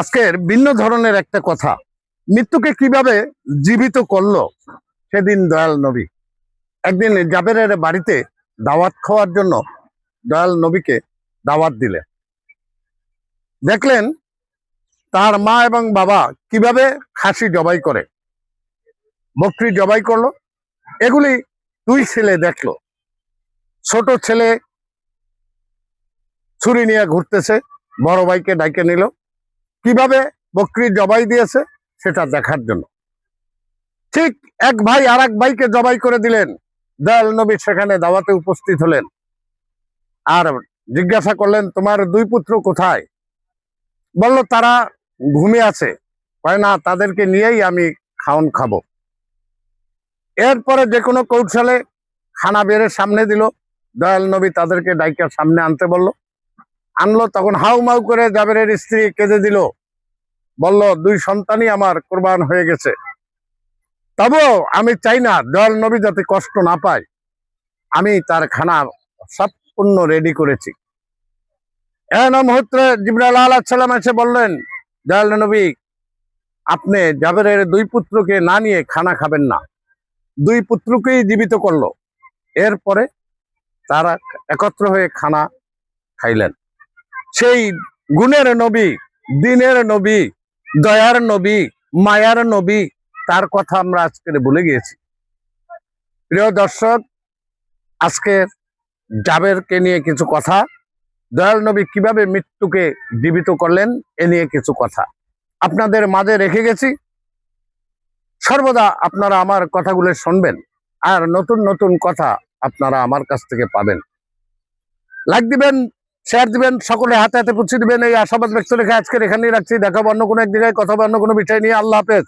আজকের ভিন্ন ধরনের একটা কথা। মৃত্যুকে কীভাবে জীবিত করল সেদিন দয়াল নবী। একদিন জাবেরের বাড়িতে দাওয়াত খাওয়ার জন্য দয়াল নবীকে দাওয়াত দিলেন। দেখলেন তার মা এবং বাবা কীভাবে খাসি জবাই করে, বকরি জবাই করল, এগুলি দুই ছেলে দেখল। ছোট ছেলে ছুরি নিয়ে ঘুরতেছে, বড় ভাইকে ডাইকে নিল কীভাবে বকরি জবাই দিয়েছে সেটা দেখার জন্য। ঠিক এক ভাই আর এক ভাইকে জবাই করে দিলেন। দয়াল নবী সেখানে দাওয়াতে উপস্থিত হলেন। আর জিজ্ঞাসা করলেন, তোমার দুই পুত্র কোথায়? বলল, তারা ঘুমে আছে। কয়, না, তাদেরকে নিয়েই আমি খাওন খাব। এরপরে যে কোনো কৌশলে খানা বেড়ে সামনে দিল। দয়াল নবী তাদেরকে ডাইকার সামনে আনতে বলল আনলো, তখন হাউ মাউ করে জাবেরের স্ত্রী কেঁদে দিল। বলল, দুই সন্তানই আমার কোরবান হয়ে গেছে। তবুও আমি চাই না দয়াল নবী যাতে কষ্ট না পায়। আমি তার খানা সম্পূর্ণ রেডি করেছি। এন মুহূর্তে জিবরাল আলাহ সাল্লাম এসে বললেন, দয়াল নবী, আপনি জাবেরের দুই পুত্রকে না নিয়ে খানা খাবেন না। দুই পুত্রকেই জীবিত করল। এরপরে তারা একত্র হয়ে খানা খাইলেন। সেই গুণের নবী, দিনের নবী, দয়ার নবী, মায়ার নবী, তার কথা আমরা আজকে ভুলে গিয়েছি। প্রিয় দর্শক, আজকে জাবেরকে নিয়ে কিছু কথা, দয়াল নবী কীভাবে মৃত্যুকে জীবিত করলেন, এ নিয়ে কিছু কথা। আপনাদের মাঝে রেখে গেছি। সর্বদা আপনারা আমার কথাগুলো শুনবেন, আর নতুন নতুন কথা আপনারা আমার কাছ থেকে পাবেন। লাইক দিবেন শেয়ার দিবেন, সকলে হাতে হাতে পুছিয়ে দিবেন। এই আশাবাদ ব্যক্ত রেখে আজকের এখানেই রাখছি। দেখাবো অন্য কোনো এক জায়গায়, কথা অন্য কোনো বিষয় নিয়ে। আল্লাহ হাফেজ।